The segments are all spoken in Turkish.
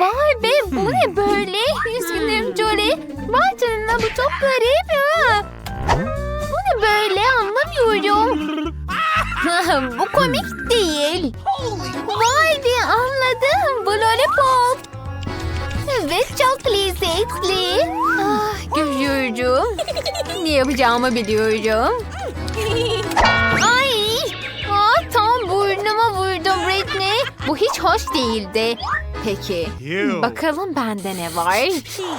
Vay be bu ne böyle? Üzgünüm Jolie. Vay canına bu çok garip. ha. Bu ne böyle anlamıyorum. bu komik değil. Vay be anladım. Bu lollipop. Evet çok lezzetli. Ah, görüyorum. Ne yapacağımı biliyorum. Ay! Ah, tam burnuma vurdum Britney. Bu hiç hoş değildi. Peki. Bakalım bende ne var?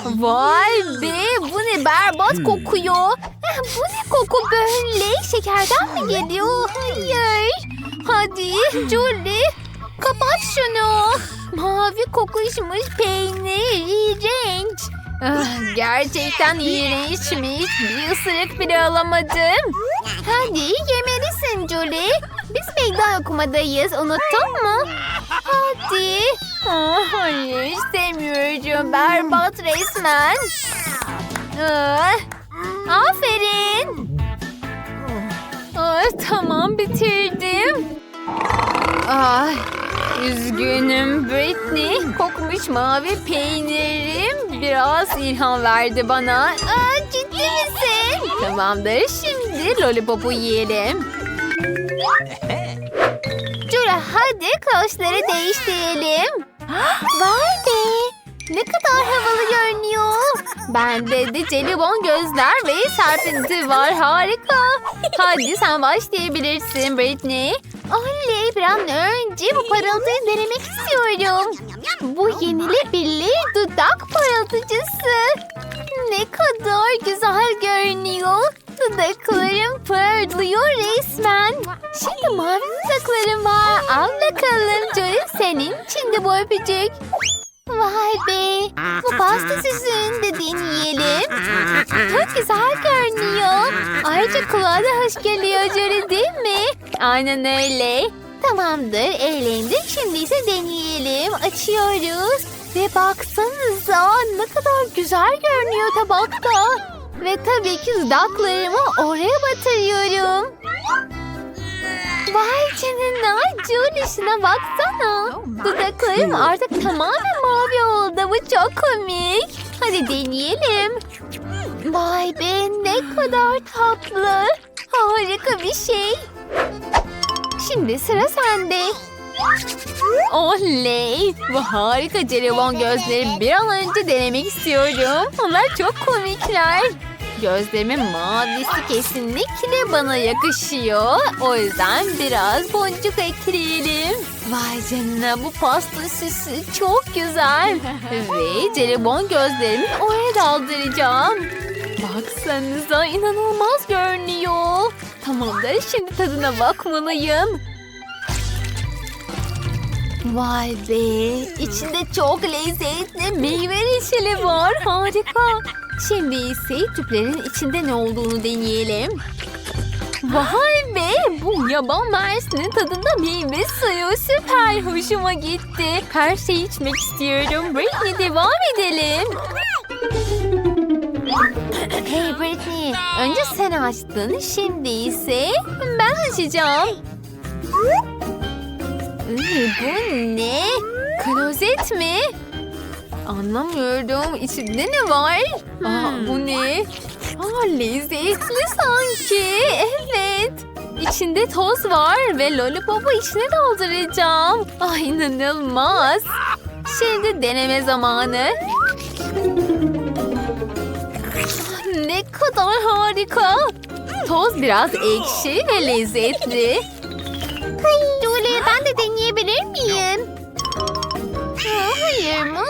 Vay be bu ne berbat kokuyor. Eh, Bu ne koku böyle? Şekerden mi geliyor? Hayır. Hadi Julie kapat şunu. Mavi kokuşmuş peynir iğrenç. Ah, gerçekten iğrençmiş. Bir ısırık bile alamadım. Hadi yemelisin Julie. Biz meydan okumadayız unuttun mu? Hadi. Ah, hayır istemiyorum. Berbat resmen. Ah, aferin. Ah, tamam bitirdim. Ay, üzgünüm Britney. Kokmuş mavi peynirim biraz ilham verdi bana. Aa, ciddi misin? Tamamdır şimdi lollipopu yiyelim. Cura hadi kaşları değiştirelim. Vay be! Ne kadar havalı görünüyor. Bende de jelibon gözler ve serpinti var. Harika. Hadi sen başlayabilirsin Britney. Oley bir an önce bu parıltıyı denemek istiyorum. Bu yenilebilir dudak parıltıcısı. Ne kadar güzel görünüyor. Dudaklarım parlıyor resmen. Şimdi mavi dudaklarım var. Al bakalım Joy senin de bu öpücük. Vay be. Bu pasta süsünü de deneyelim. Çok güzel görünüyor. Ayrıca kulağa da hoş geliyor Jory değil mi? Aynen öyle. Tamamdır eğlendik. Şimdi ise deneyelim. Açıyoruz. Ve baksanıza ne kadar güzel görünüyor tabakta. Ve tabii ki dudaklarımı oraya batırıyorum. Vay canına Julie şuna baksana. Dudaklarım artık tamamen mavi oldu. Bu çok komik. Hadi deneyelim. Vay be ne kadar tatlı. Harika bir şey. Şimdi sıra sende. Oley! Bu harika jelibon gözleri bir an önce denemek istiyorum. Onlar çok komikler. Gözlerimin mavisi kesinlikle bana yakışıyor. O yüzden biraz boncuk ekleyelim. Vay canına bu pasta süsü çok güzel. Ve jelibon gözlerimi oraya daldıracağım. Baksanıza inanılmaz görünüyor. Tamamdır şimdi tadına bakmalıyım. Vay be! İçinde çok lezzetli meyve reçeli var. Harika. Şimdi ise tüplerin içinde ne olduğunu deneyelim. Vay be! Bu yaban mersinin tadında meyve suyu süper hoşuma gitti. Her şeyi içmek istiyorum. Britney devam edelim. Hey Britney, önce sen açtın, şimdi ise ben açacağım. Iy, bu ne? Klozet mi? Anlamıyorum. İçinde ne var? Aa, bu ne? Aa, lezzetli sanki. Evet. İçinde toz var ve lollipopu içine dolduracağım. Ay inanılmaz. Şimdi deneme zamanı. Ne kadar harika. Toz biraz ekşi ve lezzetli. Julie ben de deneyebilir miyim? Aa, hayır mı?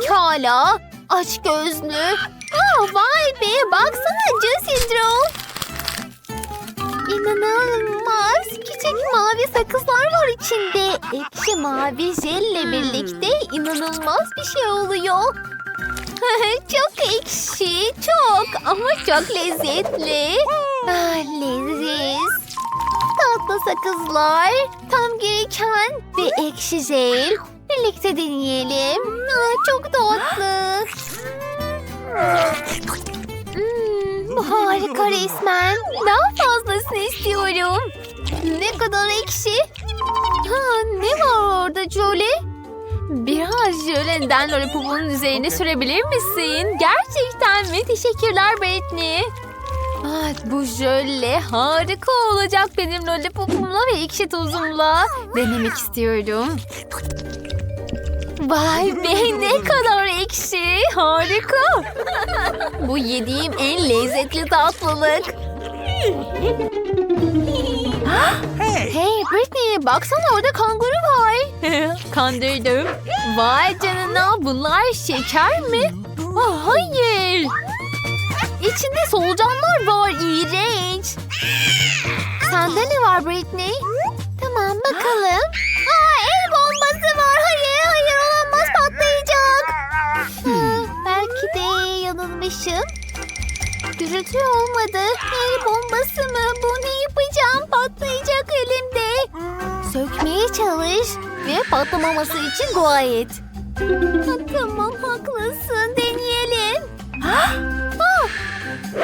Pekala. Aç gözlü. Aa, vay be baksana Juicy. İnanılmaz. Küçük mavi sakızlar var içinde. Ekşi mavi jelle birlikte inanılmaz bir şey oluyor. çok ekşi, çok ama çok lezzetli. Ah, leziz. Tatlı sakızlar, tam gereken ve ekşi jel. Birlikte deneyelim. Aa, çok tatlı. Hmm, bu harika resmen. Daha fazlasını istiyorum. Ne kadar ekşi. Ha, ne var orada Jolie? Biraz jölenden lollipopunun üzerine sürebilir misin? Gerçekten mi? Teşekkürler Britney. Ah, bu jöle harika olacak benim lollipopumla ve ekşi tuzumla. Denemek istiyorum. Vay be ne kadar ekşi. Harika. bu yediğim en lezzetli tatlılık. Hey Britney baksana orada kanguru var. Kandırdım. Vay canına bunlar şeker mi? Ah, hayır. İçinde solucanlar var. İğrenç. Sende ne var Britney? Tamam bakalım. Yanılmışım. Gürültü olmadı. El bombası mı? Bu ne yapacağım? Patlayacak elimde. Sökmeye çalış ve patlamaması için dua et. Ha, tamam haklısın. Deneyelim. Ah,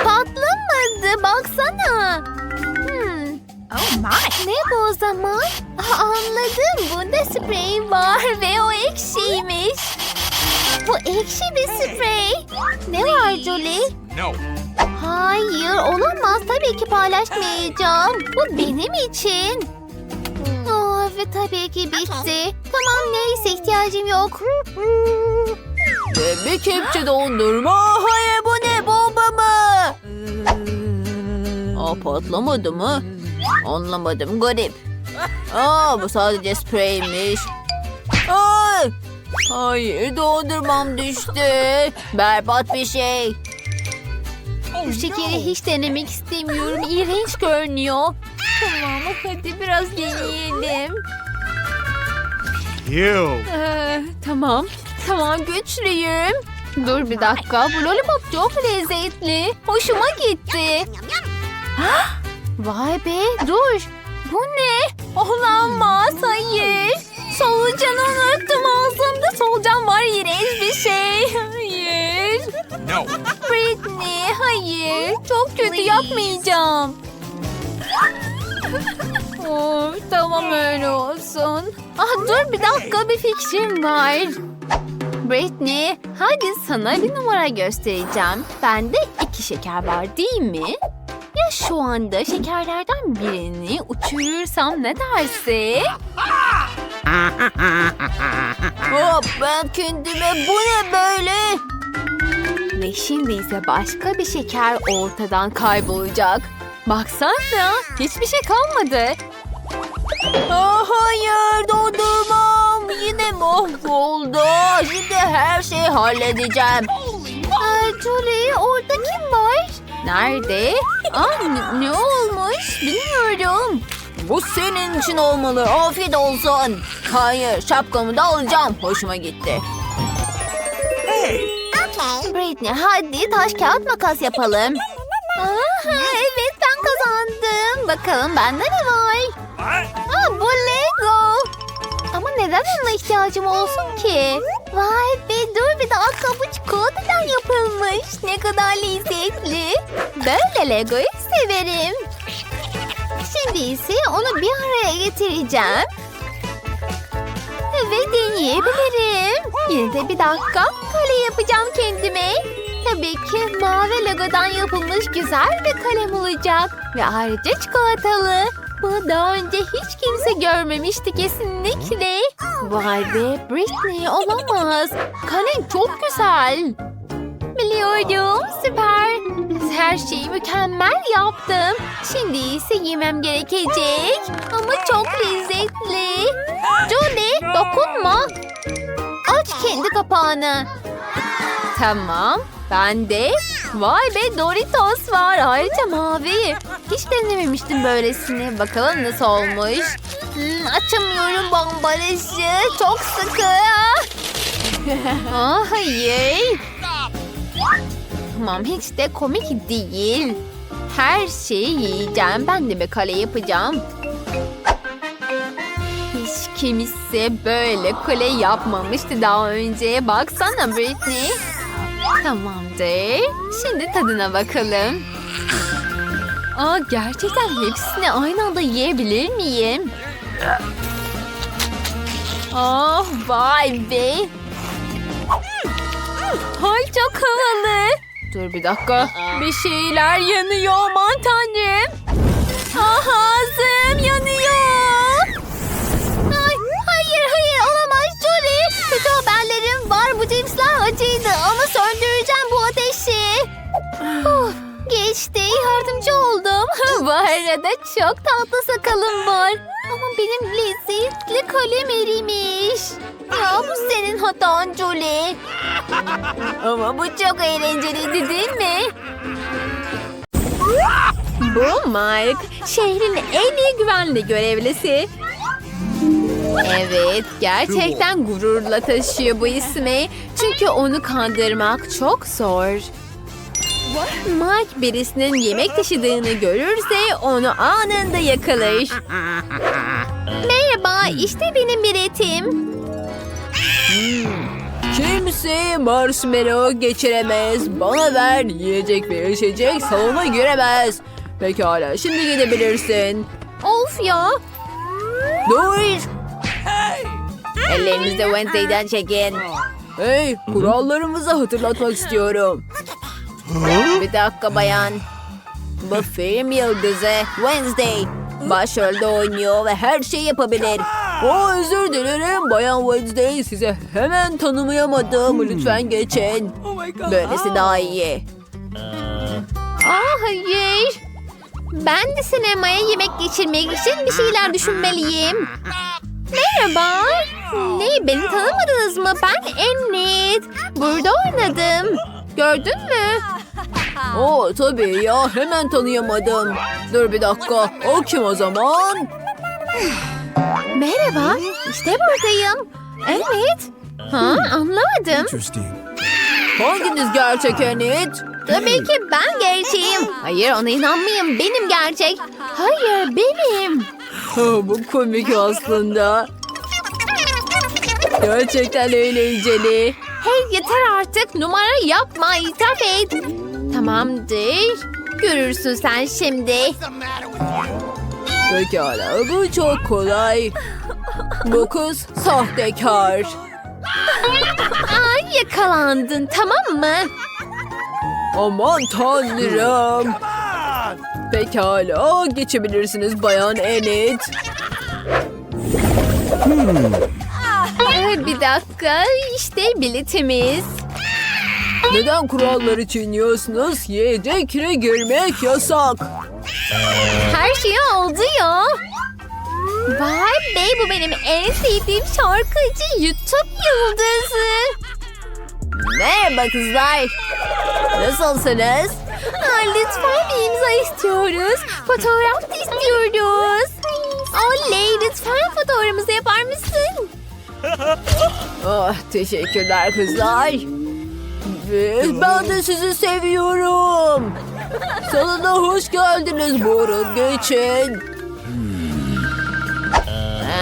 patlamadı. Baksana. Hmm. Oh my! Ne bu o zaman? Ah, anladım. Bunda sprey var ve o. Bu ekşi bir sprey. Ne var Julie? No. Hayır olamaz. Tabii ki paylaşmayacağım. Bu benim için. Aa, ve tabii ki bitti. Tamam neyse ihtiyacım yok. bir kepçe dondurma. Hayır bu ne bomba mı? Aa, patlamadı mı? Anlamadım garip. Aa, bu sadece spreymiş. Ay! Hayır dondurmam düştü. Berbat bir şey. Bu şekeri hiç denemek istemiyorum. İğrenç görünüyor. Tamam hadi biraz deneyelim. Ee, tamam. Tamam güçlüyüm. Dur bir dakika. Bu lollipop çok lezzetli. Hoşuma gitti. Vay be dur. Bu ne? Olamaz hayır. Solucanı unuttum ağzımda solucan var iğrenç bir şey. Hayır. No. Britney hayır. Çok kötü yapmayacağım. Oh, tamam öyle olsun. Ah dur bir dakika bir fikrim var. Britney hadi sana bir numara göstereceğim. Bende iki şeker var değil mi? Ya şu anda şekerlerden birini uçurursam ne dersin? Hop ben kendime bu ne böyle? Ve şimdi ise başka bir şeker ortadan kaybolacak. Baksana hiçbir şey kalmadı. Aa, hayır dondurmam yine mahvoldu. Şimdi her şeyi halledeceğim. Aa, Julie orada kim var? Nerede? Aa, ne olmuş bilmiyorum. Bu senin için olmalı. Afiyet olsun. Hayır şapkamı da alacağım. Hoşuma gitti. Britney hadi taş kağıt makas yapalım. Aha, evet ben kazandım. Bakalım bende ne var? Aa, bu Lego. Ama neden ona ihtiyacım olsun ki? Vay be dur bir dakika bu çikolatadan yapılmış. Ne kadar lezzetli. Böyle Lego'yu severim. İse onu bir araya getireceğim. Ve deneyebilirim. Yine de bir dakika. Kale yapacağım kendime. Tabii ki mavi logodan yapılmış güzel bir kalem olacak. Ve ayrıca çikolatalı. Bu daha önce hiç kimse görmemişti kesinlikle. Vay be Britney olamaz. Kalem çok güzel. Biliyorum süper. Her şeyi mükemmel yaptım. Şimdi ise yemem gerekecek. Ama çok lezzetli. Julie dokunma. Aç kendi kapağını. Tamam. Ben de vay be Doritos var. Ayrıca mavi. Hiç denememiştim böylesini. Bakalım nasıl olmuş. Hmm, açamıyorum bombalajı. Çok sıkı. Aa, hayır. Tamam hiç de komik değil. Her şeyi yiyeceğim. Ben de bir kale yapacağım. Hiç kimse böyle kule yapmamıştı daha önce. Baksana Britney. Tamamdır. Şimdi tadına bakalım. Aa, gerçekten hepsini aynı anda yiyebilir miyim? Ah vay be. Ay çok havalı. Dur bir dakika. Bir şeyler yanıyor aman tanrım. Ah ağzım yanıyor. Ay, hayır hayır olamaz Jolie. Kötü haberlerim var. Bu cipsler acıydı ama söndüreceğim bu ateşi. Huh, geçti. Yardımcı oldum. Bu arada çok tatlı sakalım var. Ama benim lezzetli kalem erimiş. Ya bu senin hatan Jolie. Ama bu çok eğlenceliydi değil mi? Bu Mike, şehrin en iyi güvenli görevlisi. Evet, gerçekten gururla taşıyor bu ismi. Çünkü onu kandırmak çok zor. Mike birisinin yemek taşıdığını görürse onu anında yakalar. Merhaba, işte benim biletim. Kimse marshmallow geçiremez. Bana ver yiyecek ve içecek salona giremez. Pekala şimdi gidebilirsin. Of ya. Dur. Ellerinizi Wednesday'den çekin. Hey kurallarımızı hatırlatmak istiyorum. Bir dakika bayan. Bu film yıldızı Wednesday. Başrolde oynuyor ve her şeyi yapabilir. O özür dilerim Bayan Wednesday size hemen tanımayamadım. Lütfen geçin. Böylesi daha iyi. Aa hayır. Ben de sinemaya yemek geçirmek için bir şeyler düşünmeliyim. Merhaba. Ne beni tanımadınız mı? Ben Enid. Burada oynadım. Gördün mü? Oo tabii ya hemen tanıyamadım. Dur bir dakika o kim o zaman? Merhaba. İşte buradayım. Evet. Ha anlamadım. Hanginiz gerçek Enid? Tabii ki ben gerçeğim. Hayır ona inanmayın. Benim gerçek. Hayır benim. Ha, bu komik aslında. Gerçekten eğlenceli. Hey yeter artık numara yapma itiraf et. Tamamdır. Görürsün sen şimdi. Pekala bu çok kolay. Bu kız sahtekar. Aa, yakalandın tamam mı? Aman tanrım. Pekala geçebilirsiniz Bayan Enid. Ay, bir dakika işte biletimiz. Neden kuralları çiğniyorsunuz? Yiyeceklere girmek yasak. Her şey oldu ya. Vay be bu benim en sevdiğim şarkıcı YouTube yıldızı. Merhaba kızlar. Nasılsınız? Aa, lütfen bir imza istiyoruz. Fotoğraf da istiyoruz. Oley lütfen fotoğrafımızı yapar mısın? Ah, teşekkürler kızlar. Ve ben de sizi seviyorum. Salona hoş geldiniz. Buyurun geçin.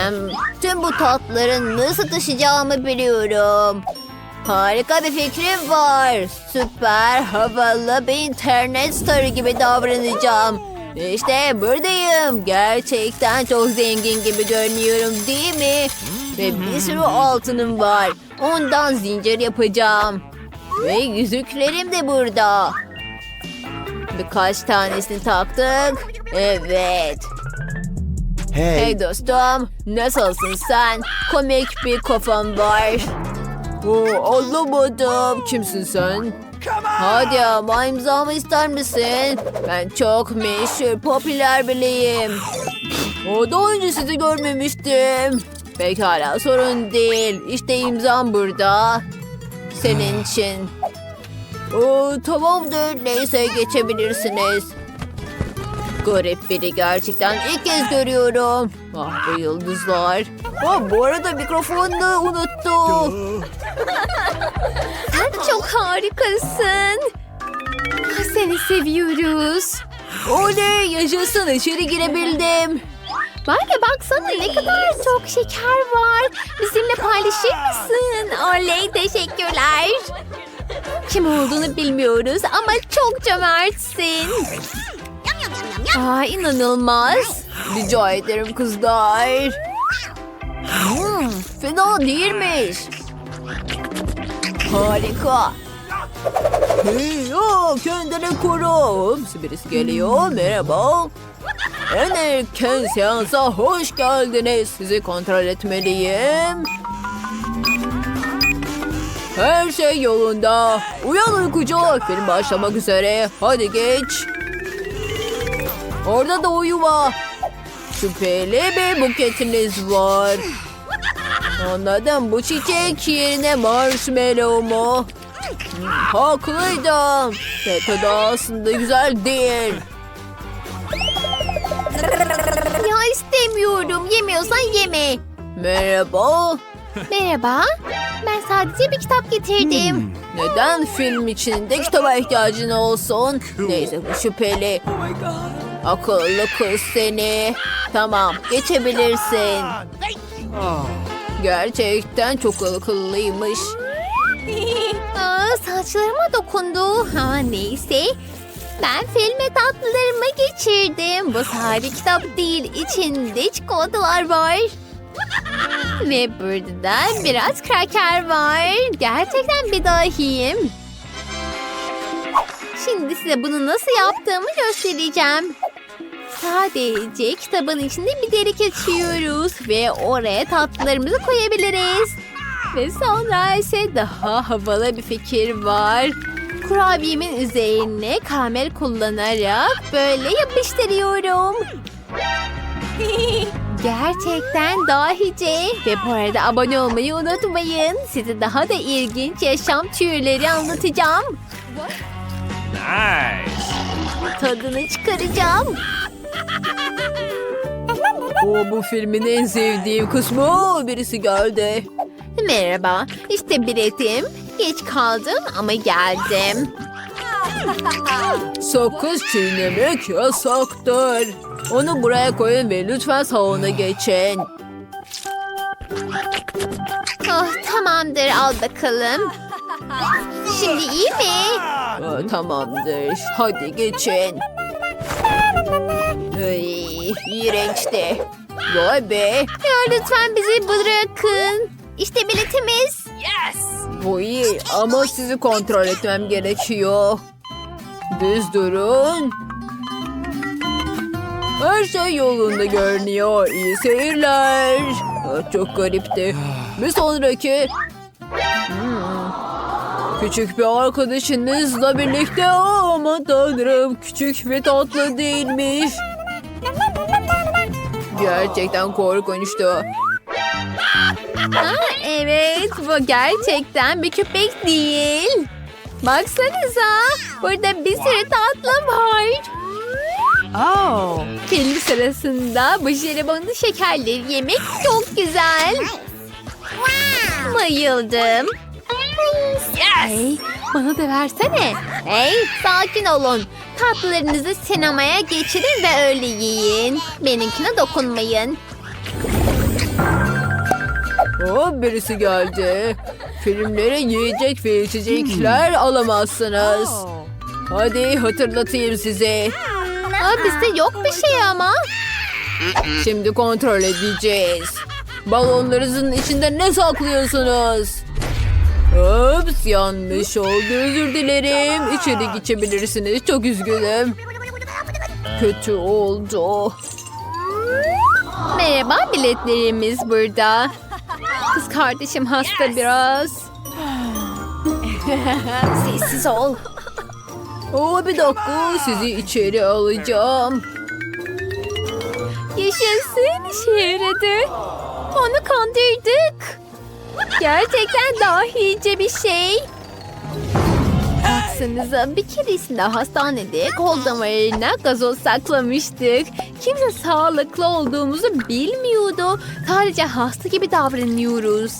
Em, tüm bu tatların nasıl taşıyacağımı biliyorum. Harika bir fikrim var. Süper, havalı bir internet starı gibi davranacağım. İşte buradayım. Gerçekten çok zengin gibi görünüyorum değil mi? Ve bir sürü altınım var. Ondan zincir yapacağım. Ve yüzüklerim de burada. Birkaç tanesini taktık. Evet. Hey, Hey dostum, nasılsın sen? Komik bir kafan var. Oo, anlamadım. Kimsin sen? Hadi ama imzamı ister misin? Ben çok meşhur, popüler biriyim. O daha önce sizi görmemiştim. Pekala sorun değil. İşte imzam burada. Senin için. Oo, tamamdır. Neyse geçebilirsiniz. Garip biri gerçekten ilk kez görüyorum. Ah bu yıldızlar. Ah, bu arada mikrofonunu unuttum. Sen çok harikasın. Seni seviyoruz. Oley yaşasın içeri girebildim. Ya baksana ne kadar çok şeker var. Bizimle paylaşır mısın? Oley teşekkürler. Kim olduğunu bilmiyoruz ama çok cömertsin. Aa, inanılmaz. Rica ederim kızlar. Hmm, fena değilmiş. Harika. Hey, aa, kendini koru. Birisi geliyor. Merhaba. En erken seansa hoş geldiniz. Sizi kontrol etmeliyim. Her şey yolunda. Uyan uykucu. Film başlamak üzere. Hadi geç. Orada da uyuma. Şüpheli bir buketiniz var. Anladım. Bu çiçek yerine marshmallow mu? Haklıydım. Ve tadı aslında güzel değil. İstemiyorum. Yemiyorsan yeme. Merhaba. Merhaba. Ben sadece bir kitap getirdim. Neden film içinde kitaba ihtiyacın olsun? Neyse bu şüpheli. Akıllı kız seni. Tamam geçebilirsin. Gerçekten çok akıllıymış. Aa, saçlarıma dokundu. Ha neyse. Ben filme tatlılarımı geçirdim. Bu sadece kitap değil. İçinde çikolatalar var. Ve burada da biraz kraker var. Gerçekten bir dahiyim. Şimdi size bunu nasıl yaptığımı göstereceğim. Sadece kitabın içinde bir delik açıyoruz ve oraya tatlılarımızı koyabiliriz. Ve sonra ise daha havalı bir fikir var. Kurabiyemin üzerine karamel kullanarak böyle yapıştırıyorum. Gerçekten dahice. Ve bu arada abone olmayı unutmayın. Size daha da ilginç yaşam türleri anlatacağım. Nice. Tadını çıkaracağım. O bu filmin en sevdiğim kısmı. Birisi geldi. Merhaba, işte biletim. Geç kaldım ama geldim. Sakız çiğnemek yasaktır. Onu buraya koyun ve lütfen salona geçin. Oh, tamamdır, al bakalım. Şimdi iyi mi? Aa, tamamdır. Hadi geçin. Ay, iğrençti. Vay be. Ya lütfen bizi bırakın. İşte biletimiz. Bu iyi ama sizi kontrol etmem gerekiyor. Düz durun. Her şey yolunda görünüyor. İyi seyirler. Aa, Çok garipti. Bir sonraki. Hmm. Küçük bir arkadaşınızla birlikte ama tanrım küçük ve tatlı değilmiş. Gerçekten korkunçtu. Ha, evet, bu gerçekten bir köpek değil. Baksanıza, burada bir sürü tatlı var. Oh. Film sırasında bu jelibonlu şekerleri yemek çok güzel. Bayıldım. Hey, bana da versene. Hey, sakin olun. Tatlılarınızı sinemaya geçirin ve öyle yiyin. Benimkine dokunmayın. O birisi geldi. Filmlere yiyecek ve içecekler alamazsınız. Hadi hatırlatayım size. Aa, bizde yok bir şey ama. Şimdi kontrol edeceğiz. Balonlarınızın içinde ne saklıyorsunuz? Ups yanlış oldu özür dilerim. İçeri geçebilirsiniz çok üzgünüm. Kötü oldu. Merhaba biletlerimiz burada. Kız kardeşim hasta biraz. Sessiz ol. Oo, bir dakika sizi içeri alacağım. Yaşasın işe yaradı. Onu kandırdık. Gerçekten dahice bir şey. Baksanıza bir keresinde hastanede kol damarına gazoz saklamıştık. Kimse sağlıklı olduğumuzu bilmiyordu. Sadece hasta gibi davranıyoruz.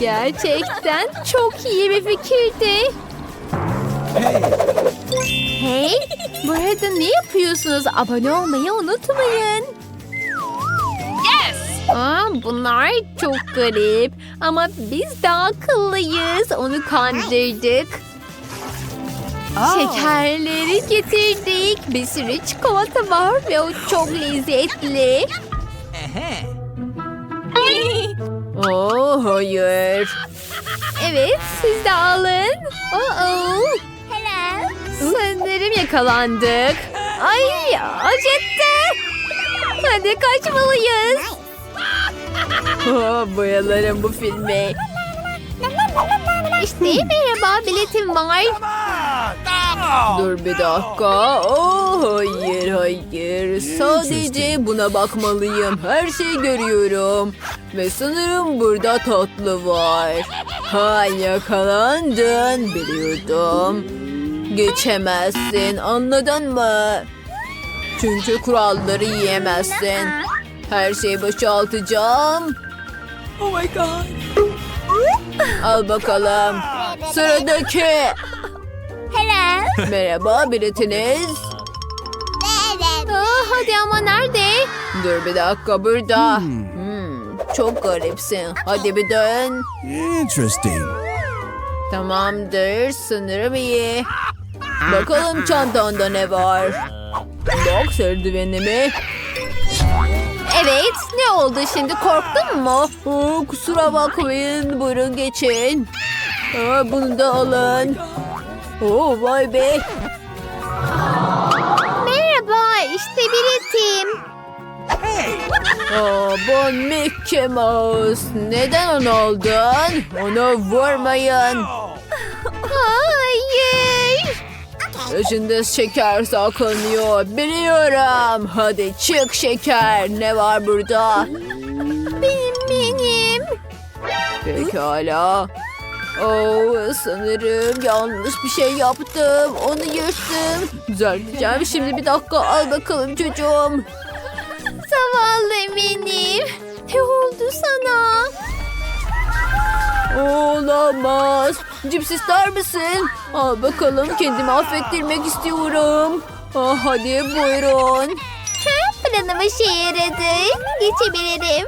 Gerçekten çok iyi bir fikirdi. Hey, bu arada ne yapıyorsunuz? Abone olmayı unutmayın. Aa, bunlar çok garip. Ama biz daha akıllıyız. Onu kandırdık. Şekerleri getirdik. Bir sürü çikolata var ve o çok lezzetli. Oh hayır. Evet siz de alın. Oh Sanırım yakalandık. Ay acıttı. Hadi kaçmalıyız. Oh, bayılırım bu filme. İşte merhaba biletim var. Dur bir dakika. Oh hayır hayır. Sadece buna bakmalıyım. Her şeyi görüyorum. Ve sanırım burada tatlı var. Ha yakalandın biliyordum. Geçemezsin anladın mı? Çünkü kuralları yiyemezsin. Her şeyi boşaltacağım. Oh my god. Al bakalım. Sıradaki. Merhaba biletiniz. Aa, hadi ama nerede? Dur bir dakika burada. Hmm, çok garipsin. Hadi bir dön. Interesting. Tamamdır sanırım iyi. Bakalım çantanda ne var. Bak serdivenimi. Evet ne oldu şimdi korktun mu? Oo, kusura bakmayın buyurun geçin. Aa, bunu da alın. Oo, vay be. Merhaba işte biletim. Aa, bu Mickey Mouse. Neden onu aldın? Onu vurmayın. Hayır. İçinde şeker saklanıyor. Biliyorum. Hadi çık şeker. Ne var burada? Benim benim. Pekala. Oh, sanırım yanlış bir şey yaptım. Onu yırttım. Düzelteceğim. Şimdi bir dakika al bakalım çocuğum. Zavallı benim. Ne oldu sana? Olamaz. Cips ister misin? Al bakalım kendimi affettirmek istiyorum. Ah, hadi buyurun. Ha, planım işe yaradı. Geçebilirim.